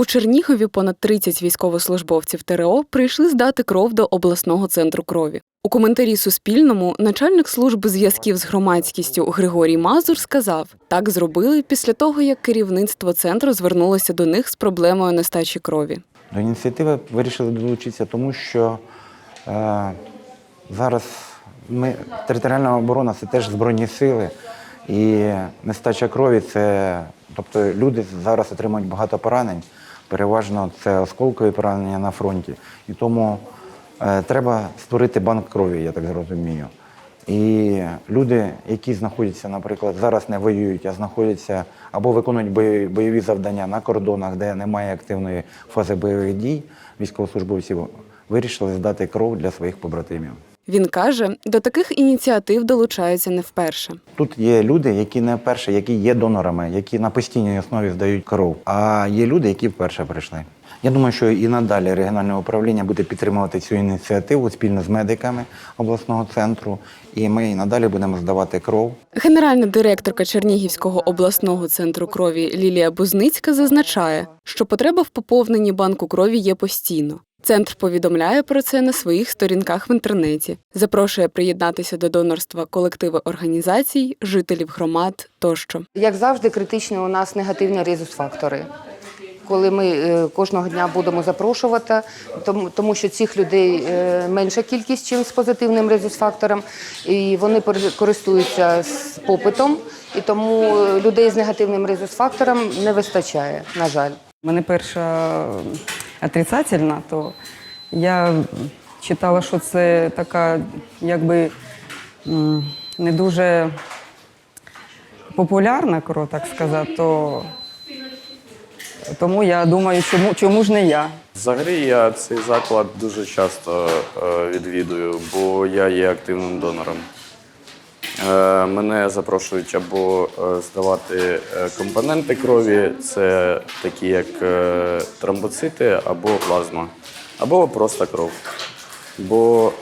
У Чернігові понад 30 військовослужбовців ТРО прийшли здати кров до обласного центру крові. У коментарі Суспільному начальник служби зв'язків з громадськістю Григорій Мазур сказав, так зробили після того, як керівництво центру звернулося до них з проблемою нестачі крові. До ініціативи вирішили долучитися, тому що е, зараз ми, територіальна оборона це теж збройні сили, і нестача крові це, тобто люди зараз отримують багато поранень, переважно це осколкові поранення на фронті. І тому е, треба створити банк крові, я так зрозумію. І люди, які знаходяться, наприклад, зараз не воюють, а знаходяться або виконують бойові, бойові завдання на кордонах, де немає активної фази бойових дій, військовослужбовців вирішили здати кров для своїх побратимів. Він каже, до таких ініціатив долучаються не вперше. Тут є люди, які не вперше, які є донорами, які на постійній основі здають кров. А є люди, які вперше прийшли. Я думаю, що і надалі регіональне управління буде підтримувати цю ініціативу спільно з медиками обласного центру. І ми і надалі будемо здавати кров. Генеральна директорка Чернігівського обласного центру крові Лілія Бузницька зазначає, що потреба в поповненні банку крові є постійно. Центр повідомляє про це на своїх сторінках в інтернеті, запрошує приєднатися до донорства колективи організацій, жителів громад тощо. Як завжди, критичні у нас негативні резус-фактори. Коли ми е, кожного дня будемо запрошувати, тому, тому що цих людей е, менша кількість, ніж з позитивним резус-фактором, і вони користуються з попитом, і тому е, людей з негативним резус-фактором не вистачає, на жаль. У мене перша отрицательна, то я читала, що це така, якби не дуже популярна кров, так сказати, то тому я думаю, чому, чому ж не я? Взагалі я цей заклад дуже часто е, відвідую, бо я є активним донором. Е, Мене запрошують або е, здавати е, компоненти крові, це такі як тромбоцити або плазма, або просто кров. Бо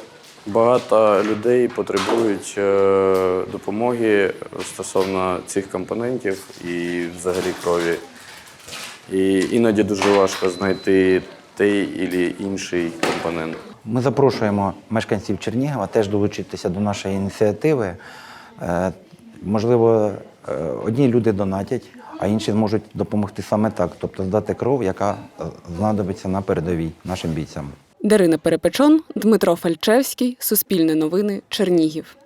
багато людей потребують допомоги стосовно цих компонентів і взагалі крові. І іноді дуже важко знайти той і інший компонент. Ми запрошуємо мешканців Чернігова теж долучитися до нашої ініціативи. Е, Можливо, е, одні люди донатять, а інші зможуть допомогти саме так, тобто здати кров, яка знадобиться на передовій нашим бійцям. Дарина Перепечон, Дмитро Фальчевський, Суспільне новини, Чернігів.